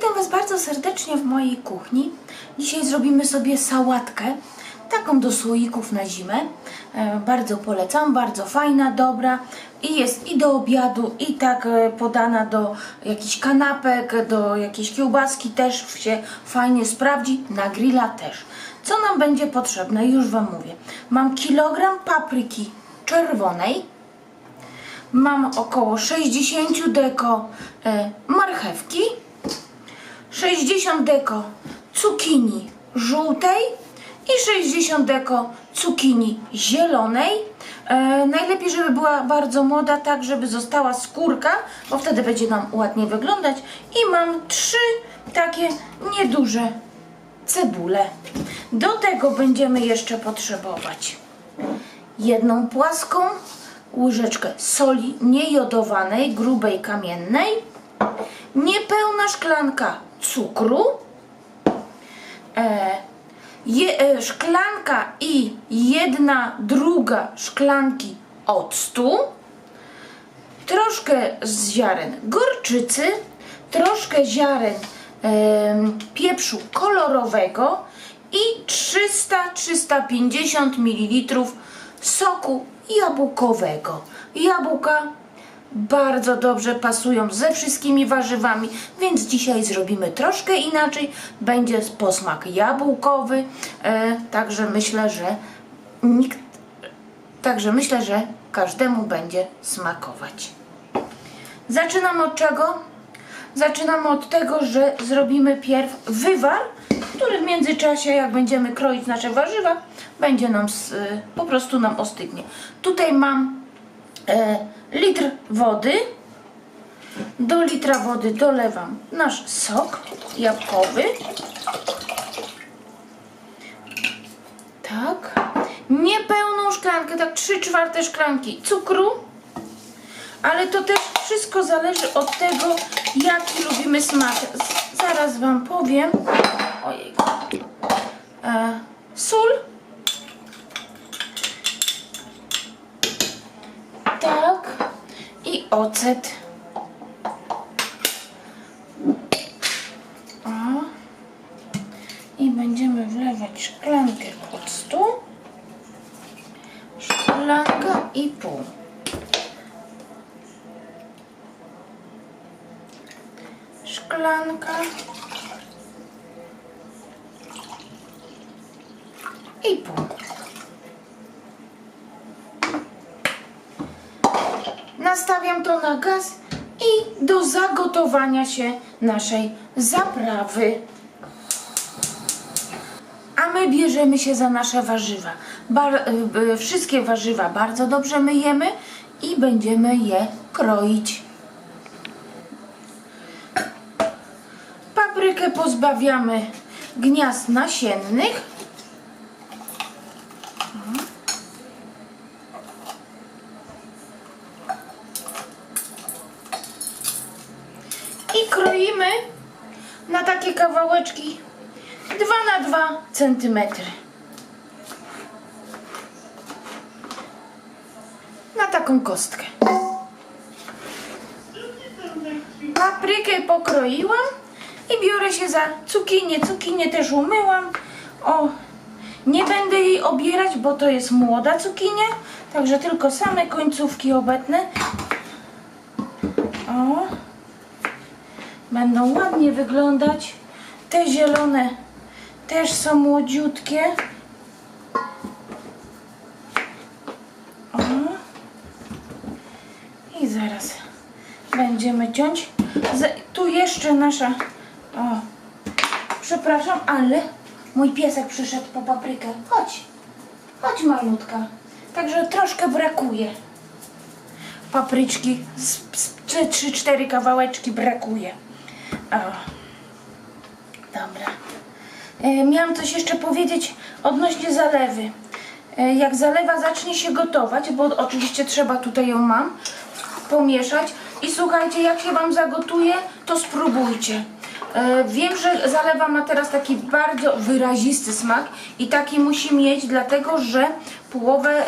Witam Was bardzo serdecznie w mojej kuchni. Dzisiaj zrobimy sobie sałatkę, taką do słoików na zimę. E, bardzo polecam, bardzo fajna, dobra i jest i do obiadu, i tak e, podana do jakichś kanapek, do jakiejś kiełbaski też się fajnie sprawdzi, na grilla też. Co nam będzie potrzebne? Już Wam mówię. Mam kilogram papryki czerwonej, mam około 60 deko e, marchewki, 60 deko cukinii żółtej i 60 deko cukinii zielonej. E, najlepiej, żeby była bardzo młoda, tak żeby została skórka, bo wtedy będzie nam ładnie wyglądać. I mam trzy takie nieduże cebule. Do tego będziemy jeszcze potrzebować jedną płaską łyżeczkę soli niejodowanej, grubej, kamiennej, niepełna szklanka cukru, e, je, e, szklanka i jedna druga szklanki octu, troszkę z ziaren gorczycy, troszkę ziaren em, pieprzu kolorowego i 300-350 ml soku jabłkowego. Jabłka bardzo dobrze pasują ze wszystkimi warzywami, więc dzisiaj zrobimy troszkę inaczej. Będzie posmak jabłkowy, e, także myślę, że nikt, także myślę, że każdemu będzie smakować. Zaczynam od czego? Zaczynamy od tego, że zrobimy pierw wywar, który w międzyczasie, jak będziemy kroić nasze warzywa, będzie nam y, po prostu nam ostygnie. Tutaj mam e, litr wody. Do litra wody dolewam nasz sok jabłkowy. Tak. Niepełną szklankę, tak 3 czwarte szklanki cukru. Ale to też wszystko zależy od tego, jaki lubimy smak. Zaraz Wam powiem. Ojej. E, sól. Ocet. Nastawiam to na gaz i do zagotowania się naszej zaprawy. A my bierzemy się za nasze warzywa. Bar, y, y, wszystkie warzywa bardzo dobrze myjemy i będziemy je kroić. Paprykę pozbawiamy gniazd nasiennych. I kroimy na takie kawałeczki 2 na 2 centymetry. Na taką kostkę. Paprykę pokroiłam i biorę się za cukinię. Cukinię też umyłam. O, nie będę jej obierać, bo to jest młoda cukinia, także tylko same końcówki obetnę. O, będą ładnie wyglądać. Te zielone też są młodziutkie. O. I zaraz będziemy ciąć. Tu jeszcze nasza. O, przepraszam, ale mój piesek przyszedł po paprykę. Chodź, chodź malutka. Także troszkę brakuje. Papryczki, z, z, trzy, trzy, cztery kawałeczki brakuje. Dobra. E, miałam coś jeszcze powiedzieć odnośnie zalewy. E, jak zalewa zacznie się gotować, bo oczywiście trzeba tutaj ją mam, pomieszać. I słuchajcie, jak się Wam zagotuje, to spróbujcie. E, wiem, że zalewa ma teraz taki bardzo wyrazisty smak i taki musi mieć, dlatego że połowę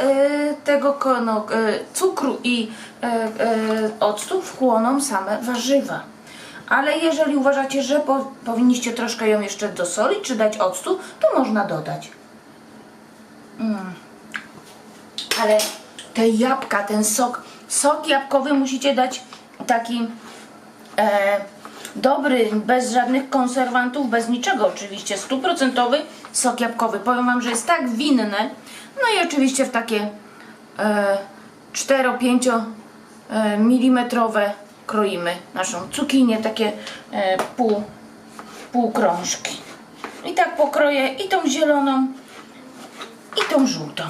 tego no, cukru i octu wchłoną same warzywa. Ale jeżeli uważacie, że po, powinniście troszkę ją jeszcze dosolić, czy dać octu, to można dodać. Mm. Ale te jabłka, ten sok, sok jabłkowy musicie dać taki e, dobry, bez żadnych konserwantów, bez niczego oczywiście, stuprocentowy sok jabłkowy. Powiem Wam, że jest tak winne. No i oczywiście w takie e, 4-5 e, milimetrowe kroimy naszą cukinię, takie e, pół, półkrążki. I tak pokroję i tą zieloną, i tą żółtą.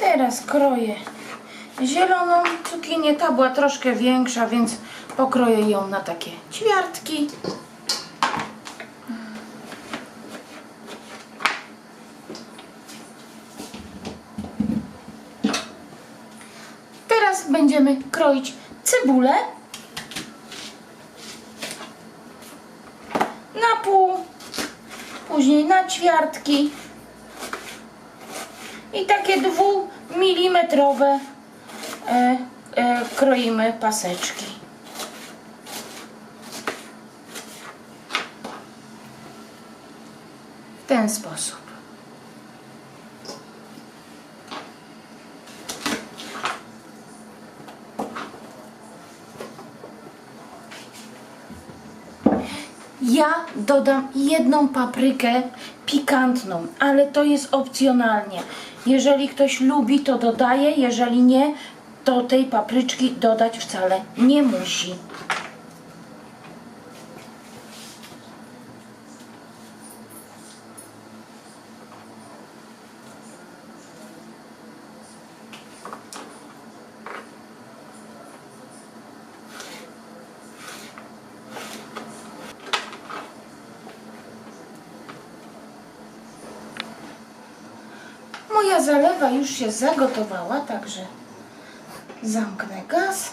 Teraz kroję zieloną cukinię. Ta była troszkę większa, więc pokroję ją na takie ćwiartki. Będziemy kroić cebulę na pół, później na ćwiartki i takie dwumilimetrowe e, e, kroimy paseczki. W ten sposób. Ja dodam jedną paprykę pikantną, ale to jest opcjonalnie. Jeżeli ktoś lubi, to dodaje, jeżeli nie, to tej papryczki dodać wcale nie musi. Moja zalewa już się zagotowała, także zamknę gaz.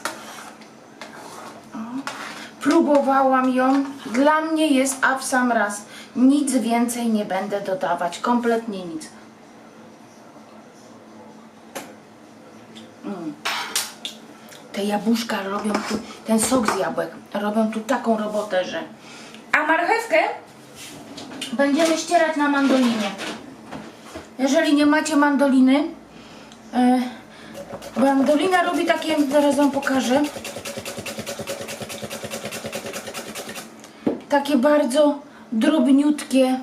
Próbowałam ją. Dla mnie jest a w sam raz. Nic więcej nie będę dodawać. Kompletnie nic. Mm. Te jabłuszka robią tu, ten sok z jabłek robią tu taką robotę, że... A marchewkę będziemy ścierać na mandolinie. Jeżeli nie macie mandoliny, e, mandolina robi takie, zaraz wam pokażę, takie bardzo drobniutkie,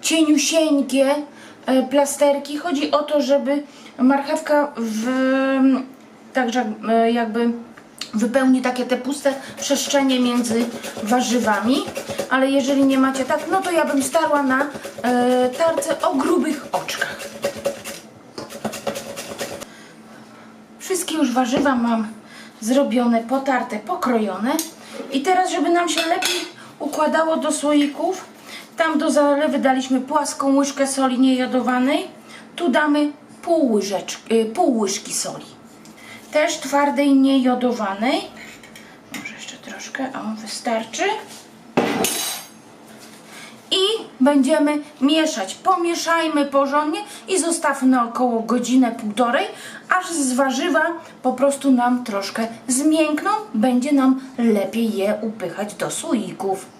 cieniusieńkie e, plasterki. Chodzi o to, żeby marchewka w, także e, jakby wypełni takie te puste przestrzenie między warzywami, ale jeżeli nie macie tak, no to ja bym starła na e, tarce o grubych oczkach. Wszystkie już warzywa mam zrobione, potarte, pokrojone. I teraz, żeby nam się lepiej układało do słoików, tam do zalewy daliśmy płaską łyżkę soli niejodowanej, tu damy pół, łyżeczki, y, pół łyżki soli też twardej, niejodowanej. Może jeszcze troszkę, o, wystarczy. I będziemy mieszać. Pomieszajmy porządnie i zostawmy na około godzinę, półtorej, aż z warzywa po prostu nam troszkę zmiękną. Będzie nam lepiej je upychać do słoików.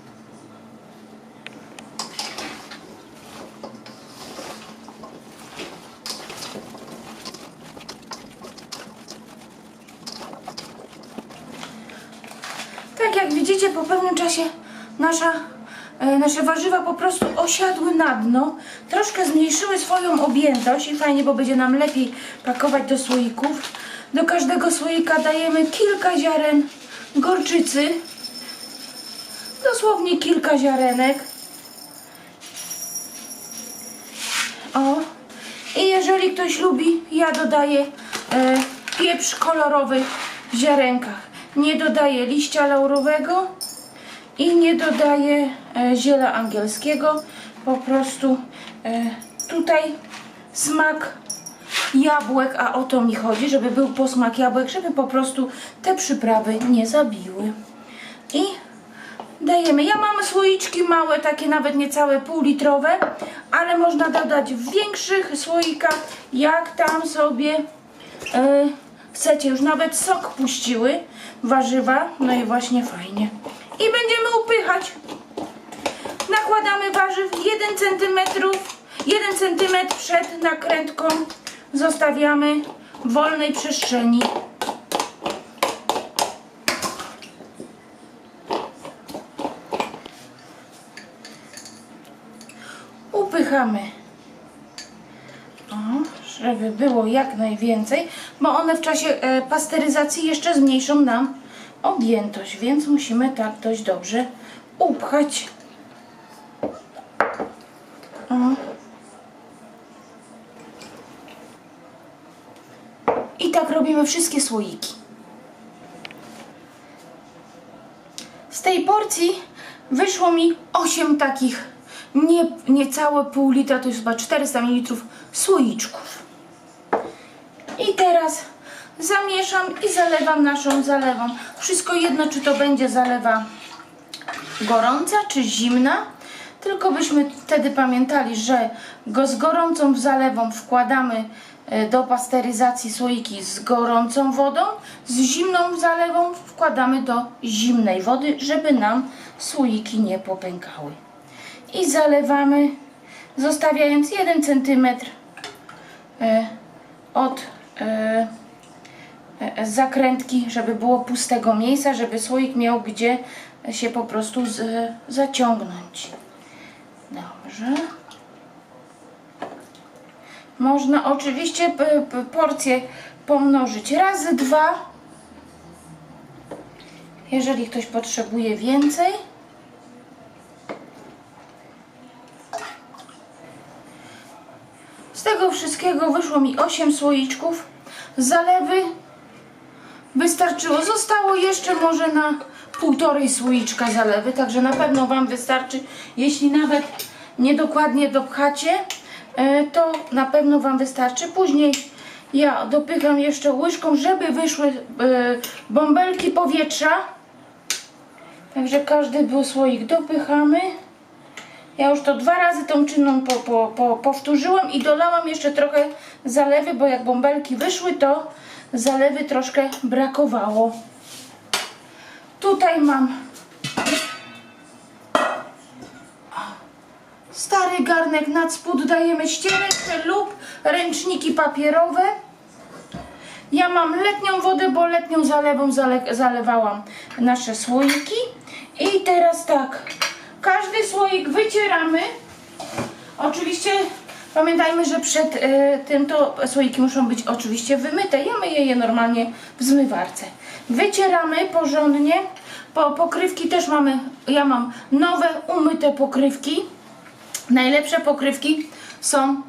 Tak jak widzicie, po pewnym czasie nasza, e, nasze warzywa po prostu osiadły na dno, troszkę zmniejszyły swoją objętość i fajnie, bo będzie nam lepiej pakować do słoików. Do każdego słoika dajemy kilka ziaren gorczycy, dosłownie kilka ziarenek. O, i jeżeli ktoś lubi, ja dodaję e, pieprz kolorowy w ziarenkach. Nie dodaję liścia laurowego i nie dodaję e, ziela angielskiego. Po prostu e, tutaj smak jabłek, a o to mi chodzi, żeby był posmak jabłek, żeby po prostu te przyprawy nie zabiły. I dajemy. Ja mam słoiczki małe, takie nawet niecałe półlitrowe, ale można dodać w większych słoikach, jak tam sobie e, chcecie, już nawet sok puściły warzywa, no i właśnie fajnie. I będziemy upychać. Nakładamy warzyw 1 cm, 1 cm przed nakrętką zostawiamy wolnej przestrzeni. Upychamy. Żeby było jak najwięcej, bo one w czasie e, pasteryzacji jeszcze zmniejszą nam objętość, więc musimy tak dość dobrze upchać. O. I tak robimy wszystkie słoiki. Z tej porcji wyszło mi 8 takich nie, niecałe pół litra, to jest chyba 400 ml słoiczków. I teraz zamieszam i zalewam naszą zalewą. Wszystko jedno, czy to będzie zalewa gorąca czy zimna. Tylko byśmy wtedy pamiętali, że go z gorącą zalewą wkładamy e, do pasteryzacji słoiki z gorącą wodą, z zimną zalewą wkładamy do zimnej wody, żeby nam słoiki nie popękały. I zalewamy, zostawiając 1 cm e, od zakrętki, żeby było pustego miejsca, żeby słoik miał gdzie się po prostu z, zaciągnąć. Dobrze. Można oczywiście porcję pomnożyć razy dwa. Jeżeli ktoś potrzebuje więcej. Z tego wszystkiego wyszło mi 8 słoiczków. Zalewy wystarczyło. Zostało jeszcze może na półtorej słoiczka zalewy, także na pewno Wam wystarczy. Jeśli nawet niedokładnie dopchacie, e, to na pewno Wam wystarczy. Później ja dopycham jeszcze łyżką, żeby wyszły e, bąbelki powietrza. Także każdy był słoik dopychamy. Ja już to dwa razy tą czynną po, po, po, powtórzyłam i dolałam jeszcze trochę zalewy, bo jak bąbelki wyszły, to zalewy troszkę brakowało. Tutaj mam stary garnek nad spód, dajemy ściereczkę lub ręczniki papierowe. Ja mam letnią wodę, bo letnią zalewą zale zalewałam nasze słoiki. I teraz tak, każdy słoik wycieramy. Oczywiście pamiętajmy, że przed e, tym to słoiki muszą być oczywiście wymyte. Ja myję je normalnie w zmywarce. Wycieramy porządnie. Po, pokrywki też mamy, ja mam nowe umyte pokrywki. Najlepsze pokrywki są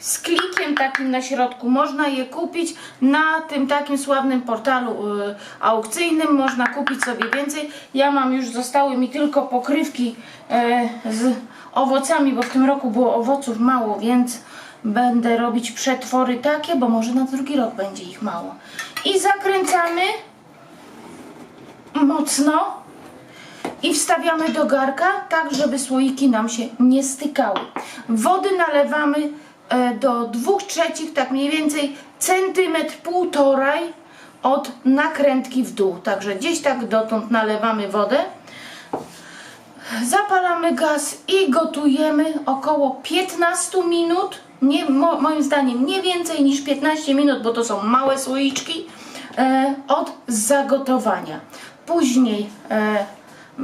z klikiem takim na środku. Można je kupić na tym takim sławnym portalu y, aukcyjnym. Można kupić sobie więcej. Ja mam już, zostały mi tylko pokrywki y, z owocami, bo w tym roku było owoców mało, więc będę robić przetwory takie, bo może na drugi rok będzie ich mało. I zakręcamy mocno i wstawiamy do garka, tak żeby słoiki nam się nie stykały. Wody nalewamy do 2 trzecich, tak mniej więcej centymetr, półtoraj od nakrętki w dół. Także gdzieś tak dotąd nalewamy wodę. Zapalamy gaz i gotujemy około 15 minut. Nie, mo, moim zdaniem nie więcej niż 15 minut, bo to są małe słoiczki e, od zagotowania. Później e,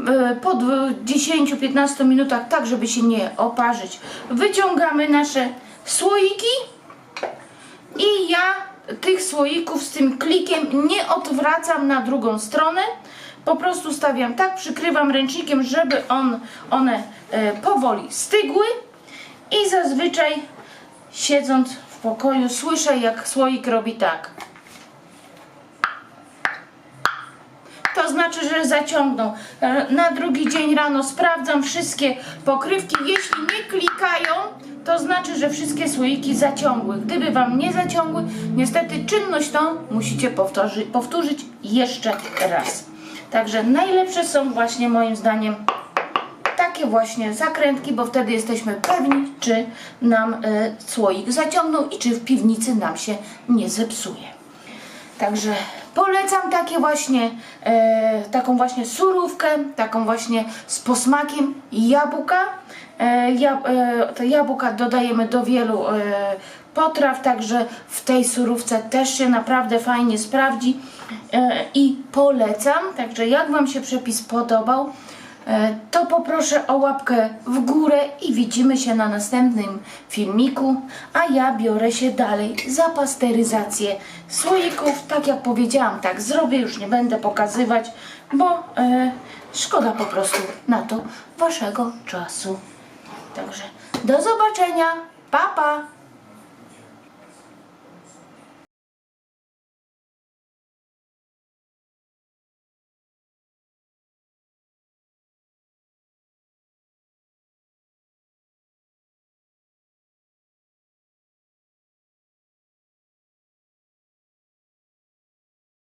e, po dwu- 10-15 minutach, tak żeby się nie oparzyć, wyciągamy nasze słoiki i ja tych słoików z tym klikiem nie odwracam na drugą stronę. Po prostu stawiam tak, przykrywam ręcznikiem, żeby on, one e, powoli stygły i zazwyczaj siedząc w pokoju słyszę jak słoik robi tak. To znaczy, że zaciągną. E, Na drugi dzień rano sprawdzam wszystkie pokrywki. Jeśli nie klikają, to znaczy, że wszystkie słoiki zaciągły. Gdyby Wam nie zaciągły, niestety czynność tą musicie powtórzy, powtórzyć jeszcze raz. Także najlepsze są właśnie moim zdaniem takie właśnie zakrętki, bo wtedy jesteśmy pewni, czy nam e, słoik zaciągnął i czy w piwnicy nam się nie zepsuje. Także polecam takie właśnie, e, taką właśnie surówkę, taką właśnie z posmakiem jabłka. E, e, te jabłka dodajemy do wielu e, potraw, także w tej surówce też się naprawdę fajnie sprawdzi i polecam. Także jak Wam się przepis podobał, to poproszę o łapkę w górę i widzimy się na następnym filmiku, a ja biorę się dalej za pasteryzację słoików. Tak jak powiedziałam, tak zrobię, już nie będę pokazywać, bo e, szkoda po prostu na to Waszego czasu. Także do zobaczenia, pa pa!